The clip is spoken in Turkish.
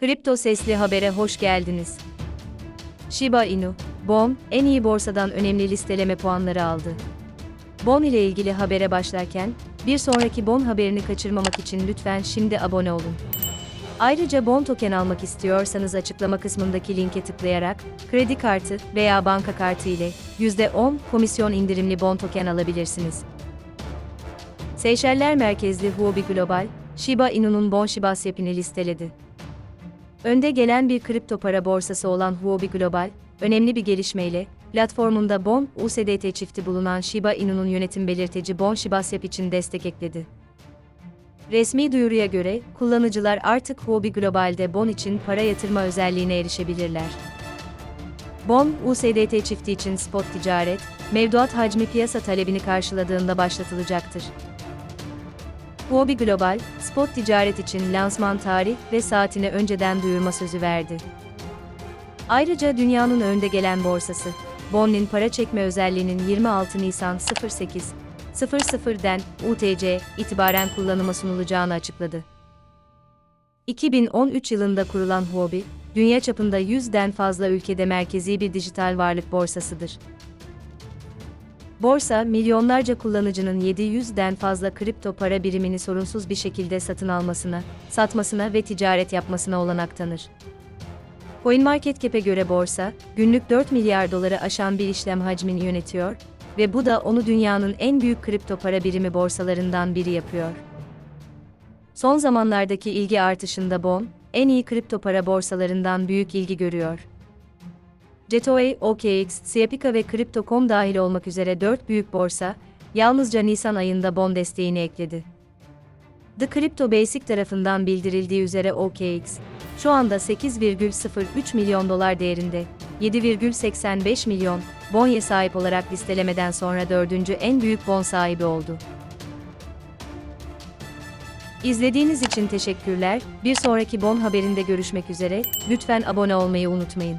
Kripto Sesli Haber'e hoş geldiniz. Shiba Inu, BON, en iyi borsadan önemli listeleme puanları aldı. BON ile ilgili habere başlarken, bir sonraki BON haberini kaçırmamak için lütfen şimdi abone olun. Ayrıca BON token almak istiyorsanız açıklama kısmındaki linke tıklayarak, kredi kartı veya banka kartı ile %10 komisyon indirimli BON token alabilirsiniz. Seyşeller merkezli Huobi Global, Shiba Inu'nun BON Shiba SEP'ini listeledi. Önde gelen bir kripto para borsası olan Huobi Global, önemli bir gelişmeyle, platformunda BON, USDT çifti bulunan Shiba Inu'nun yönetim belirteci BON Shiba SEP için destek ekledi. Resmi duyuruya göre, kullanıcılar artık Huobi Global'de BON için para yatırma özelliğine erişebilirler. BON, USDT çifti için spot ticaret, mevduat hacmi piyasa talebini karşıladığında başlatılacaktır. Huobi Global, spot ticaret için lansman tarih ve saatini önceden duyurma sözü verdi. Ayrıca dünyanın önde gelen borsası, BON'un para çekme özelliğinin 26 Nisan 08 00'den UTC itibaren kullanıma sunulacağını açıkladı. 2013 yılında kurulan Huobi, dünya çapında 100'den fazla ülkede merkezi bir dijital varlık borsasıdır. Borsa, milyonlarca kullanıcının 700'den fazla kripto para birimini sorunsuz bir şekilde satın almasına, satmasına ve ticaret yapmasına olanak tanır. CoinMarketCap'e göre borsa, günlük 4 milyar doları aşan bir işlem hacmini yönetiyor ve bu da onu dünyanın en büyük kripto para birimi borsalarından biri yapıyor. Son zamanlardaki ilgi artışında BON, en iyi kripto para borsalarından büyük ilgi görüyor. Jetaway, OKX, Siapica ve Crypto.com dahil olmak üzere 4 büyük borsa, yalnızca Nisan ayında BON desteğini ekledi. The Crypto Basic tarafından bildirildiği üzere OKX, şu anda 8,03 milyon dolar değerinde, 7,85 milyon bonye sahip olarak listelemeden sonra dördüncü en büyük bon sahibi oldu. İzlediğiniz için teşekkürler. Bir sonraki bon haberinde görüşmek üzere. Lütfen abone olmayı unutmayın.